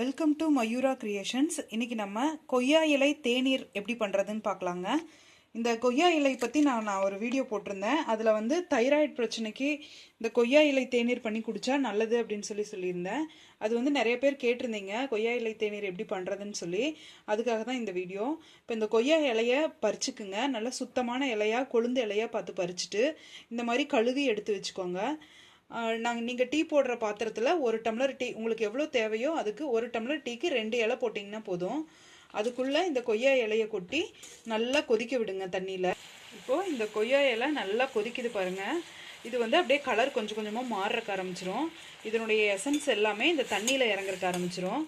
Welcome to Mayura creations இன்றைக்கி நம்ம கொய்யா இலை தேநீர் எப்படி பண்ணுறதுன்னு பார்க்கலாங்க. இந்த கொய்யா இலை பற்றி நான் நான் ஒரு வீடியோ போட்டிருந்தேன். அதில் வந்து தைராய்டு பிரச்சனைக்கு இந்த கொய்யா இலை தேநீர் பண்ணி குடித்தா நல்லது அப்படின்னு சொல்லி சொல்லியிருந்தேன். அது வந்து நிறைய பேர் கேட்டிருந்தீங்க கொய்யா இலை தேநீர் எப்படி பண்ணுறதுன்னு சொல்லி. அதுக்காக தான் இந்த வீடியோ இப்போ இந்த கொய்யா இலையை பறிச்சுக்குங்க. நல்லா சுத்தமான இலையா கொழுந்து இலையாக பார்த்து பறிச்சுட்டு இந்த மாதிரி கழுவி எடுத்து வச்சுக்கோங்க. நாங்கள் நீங்கள் டீ போடுற பாத்திரத்தில் ஒரு டம்ளர் டீ உங்களுக்கு எவ்வளோ தேவையோ அதுக்கு ஒரு டம்ளர் டீக்கு ரெண்டு இலை போட்டிங்கன்னா போதும். அதுக்குள்ளே இந்த கொய்யா இலையை கொட்டி நல்லா கொதிக்க விடுங்க தண்ணியில். இப்போது இந்த கொய்யா இலை நல்லா கொதிக்குது பாருங்கள் இது வந்து அப்படியே கலர் கொஞ்சம் கொஞ்சமாக மாறுறக்க ஆரம்பிச்சிரும். இதனுடைய எசன்ஸ் எல்லாமே இந்த தண்ணியில் இறங்குறக்க ஆரம்பிச்சிரும்.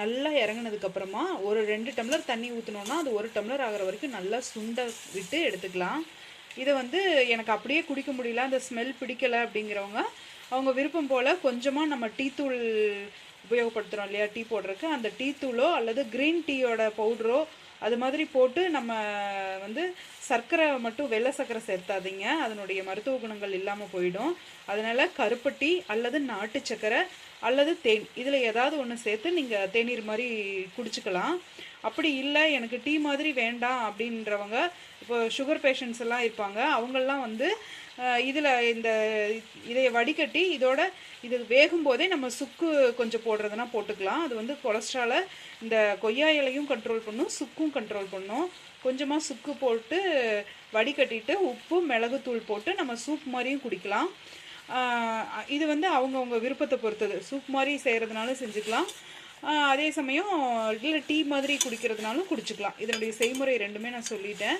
நல்லா இறங்குனதுக்கப்புறமா ஒரு ரெண்டு டம்ளர் தண்ணி ஊற்றினோன்னா அது ஒரு டம்ளர் ஆகிற வரைக்கும் நல்லா சுண்ட விட்டு எடுத்துக்கலாம். இதை வந்து எனக்கு அப்படியே குடிக்க முடியல அந்த ஸ்மெல் பிடிக்கலை அப்படிங்கிறவங்க அவங்க விருப்பம் போல் கொஞ்சமாக நம்ம டீத்தூள் உபயோகப்படுத்துகிறோம் இல்லையா டீ போடுறதுக்கு? அந்த டீ தூளோ அல்லது க்ரீன் டீயோட பவுடரோ அது மாதிரி போட்டு நம்ம வந்து சர்க்கரை மட்டும் வெள்ளை சர்க்கரை சேர்த்தாதீங்க. அதனுடைய மருத்துவ குணங்கள் இல்லாமல் போயிடும். அதனால் கருப்பு டீ அல்லது நாட்டு சர்க்கரை அல்லது தேன் இதில் ஏதாவது ஒன்று சேர்த்து நீங்கள் தேநீர் மாதிரி குடிச்சுக்கலாம். அப்படி இல்லை எனக்கு டீ மாதிரி வேண்டாம் அப்படின்றவங்க இப்போ சுகர் பேஷண்ட்ஸ் எல்லாம் இருப்பாங்க அவங்கெல்லாம் வந்து இதில் இந்த இதை வடிகட்டி இதோட இது வேகும் போதே நம்ம சுக்கு கொஞ்சம் போடுறதுனா போட்டுக்கலாம். அது வந்து கொலஸ்ட்ராலை இந்த கொய்யா இலையும் கண்ட்ரோல் பண்ணும் சுக்கும் கண்ட்ரோல் பண்ணும். கொஞ்சமாக சுக்கு போட்டு வடிகட்டிட்டு உப்பு மிளகுத்தூள் போட்டு நம்ம சூப் மாதிரியும் குடிக்கலாம். இது வந்து அவங்கவுங்க விருப்பத்தை பொறுத்தது. சூப் மாதிரி செய்கிறதுனாலும் செஞ்சுக்கலாம். அதே சமயம் இல்லை டீ மாதிரி குடிக்கிறதுனாலும் குடிச்சுக்கலாம். இதனுடைய செய்முறை ரெண்டுமே நான் சொல்லிட்டேன்.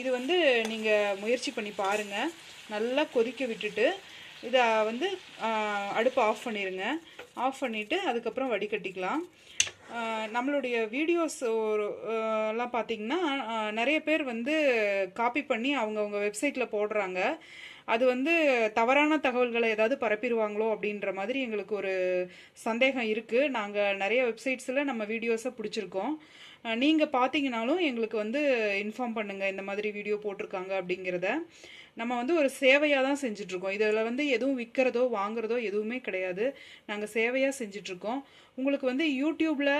இது வந்து நீங்கள் முயற்சி பண்ணி பாருங்கள் நல்லா கொதிக்க விட்டுட்டு இதை வந்து அடுப்பு ஆஃப் பண்ணிடுங்க ஆஃப் பண்ணிவிட்டு அதுக்கப்புறம் வடிகட்டிக்கலாம். நம்மளுடைய வீடியோஸ் எல்லாம் பார்த்திங்கன்னா நிறைய பேர் வந்து காப்பி பண்ணி அவங்கவுங்க வெப்சைட்டில் போடுறாங்க. அது வந்து தவறான தகவல்களை ஏதாவது பரப்பிடுவாங்களோ அப்படின்ற மாதிரி எங்களுக்கு ஒரு சந்தேகம் இருக்குது நாங்கள் நிறைய வெப்சைட்ஸில் நம்ம வீடியோஸை பிடிச்சிருக்கோம். நீங்கள் பார்த்தீங்கனாலும் எங்களுக்கு வந்து இன்ஃபார்ம் பண்ணுங்கள் இந்த மாதிரி வீடியோ போட்டிருக்காங்க அப்படிங்கிறத. நம்ம வந்து ஒரு சேவையாக தான் செஞ்சிட்ருக்கோம் இதில் வந்து எதுவும் விற்கிறதோ வாங்குறதோ எதுவுமே கிடையாது. நாங்கள் சேவையாக செஞ்சிட்ருக்கோம் உங்களுக்கு வந்து யூடியூப்பில்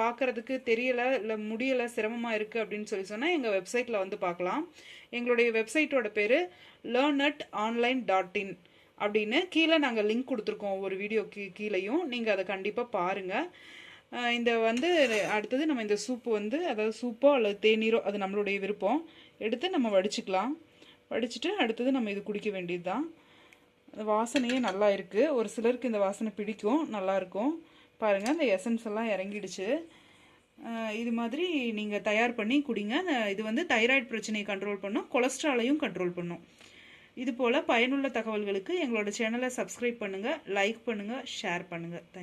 பார்க்குறதுக்கு தெரியலை இல்லை முடியலை சிரமமாக இருக்குது அப்படின்னு சொல்லி சொன்னால் எங்கள் வெப்சைட்டில் வந்து பார்க்கலாம் எங்களுடைய வெப்சைட்டோட பேர் லேர்னட் ஆன்லைன் டாட் இன் அப்படின்னு கீழே நாங்கள் லிங்க் கொடுத்துருக்கோம். ஒரு வீடியோ கீ கீழேயும். நீங்கள் அதை கண்டிப்பாக பாருங்கள் இந்த வந்து அடுத்தது நம்ம இந்த சூப்பு வந்து அதாவது சூப்போ அல்லது தேநீரோ அது நம்மளுடைய விருப்பம். எடுத்து நம்ம வடிச்சுக்கலாம். வடிச்சிட்டு அடுத்தது நம்ம இது குடிக்க வேண்டியது தான் வாசனையே நல்லா இருக்குது ஒரு சிலருக்கு இந்த வாசனை பிடிக்கும். நல்லாயிருக்கும் பாருங்கள் இந்த எசன்ஸ் எல்லாம் இறங்கிடுச்சு. இது மாதிரி நீங்கள் தயார் பண்ணி குடிங்க. இது வந்து தைராய்டு பிரச்சனையை கண்ட்ரோல் பண்ணும். கொலஸ்ட்ராலையும் கண்ட்ரோல் பண்ணும். இது போல் பயனுள்ள தகவல்களுக்கு எங்களோட சேனலை சப்ஸ்கிரைப் பண்ணுங்கள் லைக் பண்ணுங்கள் ஷேர் பண்ணுங்கள் தேங்க்